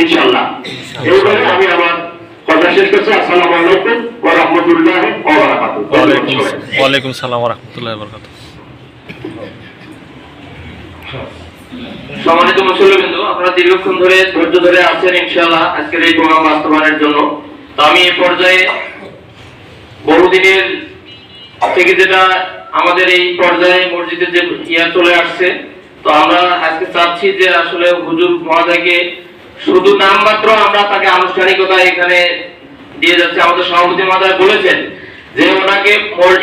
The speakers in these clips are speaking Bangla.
ইনশাল্লাহ আমি আমার কথা শেষ করছি। আসসালামু আলাইকুম ওয়া রাহমাতুল্লাহি ওয়া বারাকাতুহু। ওয়ালাইকুম ওয়ালাইকুম সালাম রহমতুল্লাহ সম্মানিত মুসল্লিবৃন্দ আপনারা দীর্ঘক্ষণ ধরে ধৈর্য ধরে আছেন ইনশাআল্লাহ আজকের এই প্রোগ্রাম বাস্তবায়নের জন্য। তো আমি এই পর্যায়ে বহুদিনের থেকে যেটা আমাদের এই পর্যায়ে মসজিদে যে ইয়া চলে আসছে তো আমরা আজকে চাচ্ছি যে আসলে হুজুর মহাদাকে শুধু নামমাত্র আমরা তাকে আনুষ্ঠানিকতা এখানে দিয়ে যাচ্ছে। আমাদের সভাপতি মহোদয় বলেছেন যে ওনাকে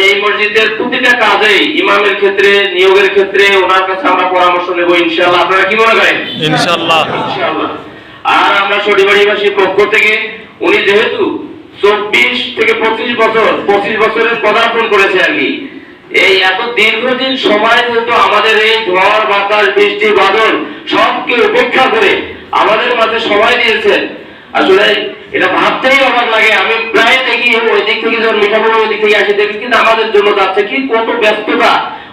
এই মসজিদের প্রতিটা কাজেই ইমামের ক্ষেত্রে নিয়োগের ক্ষেত্রে ওনার কাছে আমরা পরামর্শ নেব ইনশাআল্লাহ। আপনারা কি মনে করেন? ইনশাল্লাহ আর আমরা সরিবাড়িবাসীর পক্ষ থেকে উনি যেহেতু চব্বিশ থেকে পঁচিশ বছর পঁচিশ বছরের পদার্পণ করেছে আর কি এই এত দীর্ঘদিন সময় যেহেতু আমাদের বাতাস বৃষ্টি, বাদল সবকে উপেক্ষা করে আমাদের মাঝে সময় দিয়েছেন। আসলে এটা ভাবতেই অবাক লাগে। আমি প্রায় দেখি ওই দিক থেকে যখন মিঠাপুর ওই দিক থেকে আসি, দেখি কিন্তু আমাদের জন্য যাচ্ছে কি কত ব্যস্ততা।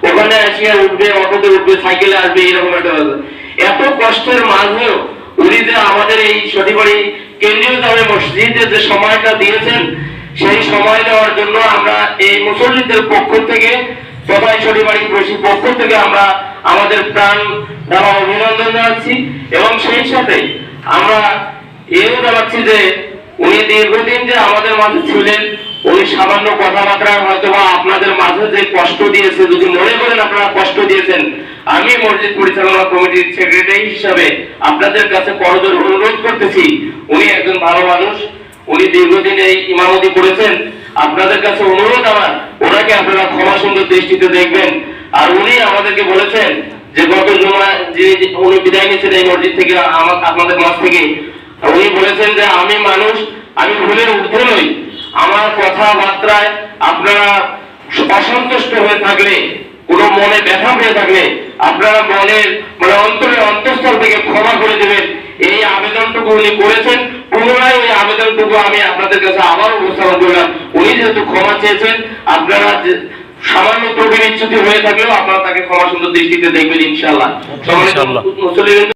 ওখানে আসিয়া উঠবে, অটোতে উঠবে, সাইকেলে আসবে, এরকম একটা। এত কষ্টের মাঝেও উনি যে আমাদের এই সঠিবাড়ি কেন্দ্রীয় জামে মসজিদে যে সময়টা দিয়েছেন, সেই সময় দেওয়ার জন্য আমরা এই মুসল্লিদের পক্ষ থেকে, সবাই সঠিবাড়ি বসি পক্ষ থেকে আমরা আমাদের প্রাণ দেওয়া অভিনন্দন জানাচ্ছি। এবং সেই সাথে আমরা এও জানাচ্ছি যে উনি দীর্ঘদিন যে আমাদের মাঝে ছিলেন, উনি সামান্য কথাবার্তা হয়তো বা আপনাদের মাঝে যে কষ্ট দিয়েছে, যদি মনে করেন আপনারা কষ্ট দিয়েছেন, আমি মসজিদ পরিচালনা কমিটির সেক্রেটারি হিসাবে আপনাদের কাছে করজোর অনুরোধ করতেছি, উনি একজন ভালো মানুষ, উনি দীর্ঘদিন এই ইমামতি করেছেন। আপনাদের কাছে অনুরোধ আমার, ওনাকে আপনারা ক্ষমা সুন্দর দৃষ্টিতে দেখবেন। আর উনি আমাদেরকে বলেছেন যে গত জমা যে উনি বিদায় নিয়েছেন এই মসজিদ থেকে, আমার আপনাদের মাঝ থেকে। উনি বলেছেন যে আমি মানুষ, আমি ভুলের ঊর্ধ্বে নই। আমার কথাবার্তায় আপনারা অসন্তুষ্ট হয়ে থাকলে, কোনো মনে ব্যথা হয়ে থাকলে, আপনারা মনের মানে অন্তরে অন্তঃস্থল থেকে ক্ষমা করে দেবেন। এই আবেদনটুকু উনি করেছেন। পুনরায় ওই আবেদনটুকু আমি আপনাদের কাছে আবার উপস্থাপন করলাম। উনি যেহেতু ক্ষমা চেয়েছেন, আপনারা সামান্য প্রবীণ ইচ্ছুতি হয়ে থাকলেও আপনারা তাকে ক্ষমা সুন্দর দৃষ্টিতে দেখবেন ইনশাল্লাহ ইনশাআল্লাহ। মুসলিম